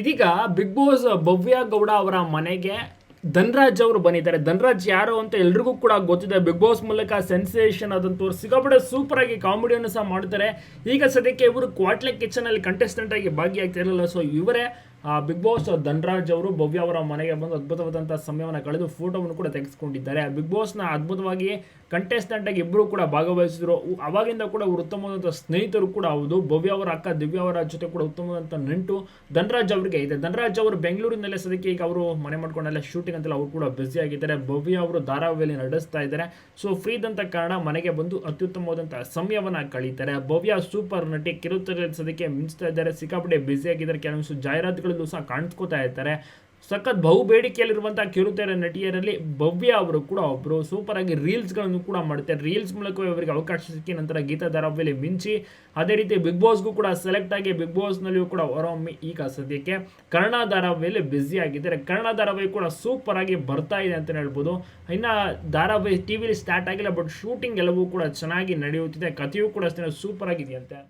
ಇದೀಗ big boss ಭವ್ಯ ಗೌಡ ಅವರ ಮನೆಗೆ ಧನ್ರಾಜ್ ಅವರು ಬಂದಿದ್ದಾರೆ. ಧನ್ರಾಜ್ ಯಾರು ಅಂತ ಎಲ್ರಿಗೂ ಕೂಡ ಗೊತ್ತಿದೆ. ಬಿಗ್ ಬಾಸ್ ಮೂಲಕ ಸೆನ್ಸೇಷನ್ ಆದಂಥವ್ರು ಸಿಗಾಪಡೆ ಸೂಪರ್ ಆಗಿ ಕಾಮಿಡಿಯನ್ನು ಸಹ ಮಾಡ್ತಾರೆ. ಈಗ ಸದ್ಯಕ್ಕೆ ಇವರು ಕ್ವಾಟ್ಲೆ ಕಿಚನ್ ಅಲ್ಲಿ ಕಂಟೆಸ್ಟೆಂಟ್ ಆಗಿ ಭಾಗಿಯಾಗ್ತಿರಲಿಲ್ಲ ಸೊ ಇವರೇ ಬಿಗ್ ಬಾಸ್ ಧನ್ರಾಜ್ ಅವರು, ಭವ್ಯ ಅವರ ಮನೆಗೆ ಬಂದು ಅದ್ಭುತವಾದಂಥ ಸಮಯವನ್ನು ಕಳೆದು ಫೋಟೋವನ್ನು ಕೂಡ ತೆಗೆದುಕೊಂಡಿದ್ದಾರೆ ಬಿಗ್ ಬಾಸ್ನ ಅದ್ಭುತವಾಗಿ ಕಂಟೆಸ್ಟೆಂಟ್ ಆಗಿ ಇಬ್ಬರು ಕೂಡ ಭಾಗವಹಿಸಿದ್ರು. ಅವಾಗಿಂದ ಕೂಡ ಅವರು ಉತ್ತಮವಾದಂಥ ಸ್ನೇಹಿತರು ಕೂಡ ಹೌದು. ಭವ್ಯ ಅವರ ಅಕ್ಕ, ದಿವ್ಯ ಅವರ ಜೊತೆ ಕೂಡ ಉತ್ತಮವಾದಂಥ ನಂಟು ಧನ್ರಾಜ್ ಅವರಿಗೆ ಇದೆ. ಧನ್ರಾಜ್ ಅವರು ಬೆಂಗಳೂರಿನಲ್ಲೇ ಸದ್ಯಕ್ಕೆ ಈಗ ಅವರು ಮನೆ ಮಾಡ್ಕೊಂಡೆಲ್ಲ ಶೂಟಿಂಗ್ ಅಂತೆಲ್ಲ ಅವರು ಕೂಡ ಬ್ಯುಸಿ ಆಗಿದ್ದಾರೆ. ಭವ್ಯ ಅವರು ಧಾರಾವಾಹಿಯಲ್ಲಿ ನಡೆಸ್ತಾ ಇದ್ದಾರೆ. ಸೊ ಫ್ರೀ ಇದ್ದಂಥ ಕಾರಣ ಮನೆಗೆ ಬಂದು ಅತ್ಯುತ್ತಮವಾದಂಥ ಸಮಯವನ್ನು ಕಳೀತಾರೆ. ಭವ್ಯ ಸೂಪರ್ ನಟಿ ಕಿರುತೆರೆ ಸದ್ಯಕ್ಕೆ ಮಿಂಚ್ತಾ ಇದ್ದಾರೆ. ಸಿಕ್ಕಾಪಟ್ಟೆ ಬ್ಯುಸಿ ಆಗಿದ್ದಾರೆ. ಕೆಲವೊಂದು ಜಾಹೀರಾತುಗಳಲ್ಲೂ ಸಹ ಕಾಣಿಸ್ಕೋತಾ ಇರ್ತಾರೆ ಸಖತ್ ಬಹು ಬೇಡಿಕೆಯಲ್ಲಿರುವಂತಹ ಕಿರುತೆರೆ ನಟಿಯರಲ್ಲಿ ಭವ್ಯ ಅವರು ಕೂಡ ಒಬ್ಬರು ಸೂಪರಾಗಿ ರೀಲ್ಸ್ಗಳನ್ನು ಕೂಡ ಮಾಡ್ತಾರೆ. ರೀಲ್ಸ್ ಮೂಲಕವೇ ಅವರಿಗೆ ಅವಕಾಶ ಸಿಕ್ಕಿ ನಂತರ ಗೀತಾ ಧಾರಾವಾಹಿಯಲ್ಲಿ ಮಿಂಚಿ, ಅದೇ ರೀತಿ ಬಿಗ್ ಬಾಸ್ಗೂ ಕೂಡ ಸೆಲೆಕ್ಟ್ ಆಗಿ ಬಿಗ್ ಬಾಸ್ನಲ್ಲಿಯೂ ಕೂಡ ಹೊರಹೊಮ್ಮಿ ಈಗ ಸದ್ಯಕ್ಕೆ. ಕನ್ನಡ ಧಾರಾವಾಹಿಯಲ್ಲಿ ಬ್ಯುಸಿ ಆಗಿದ್ದಾರೆ. ಕನ್ನಡ ಧಾರಾವಾಹಿ ಕೂಡ ಸೂಪರಾಗಿ ಬರ್ತಾ ಇದೆ ಅಂತಲೇ ಹೇಳ್ಬೋದು. ಇನ್ನು ಧಾರಾವಾಹಿ ಟಿ ವಿಲಿ ಸ್ಟಾರ್ಟ್ ಆಗಿಲ್ಲ ಬಟ್ ಶೂಟಿಂಗ್ ಎಲ್ಲವೂ ಕೂಡ ಚೆನ್ನಾಗಿ ನಡೆಯುತ್ತಿದೆ. ಕಥೆಯೂ ಕೂಡ ಅಷ್ಟೇ ಸೂಪರ್ ಆಗಿದೆಯಂತೆ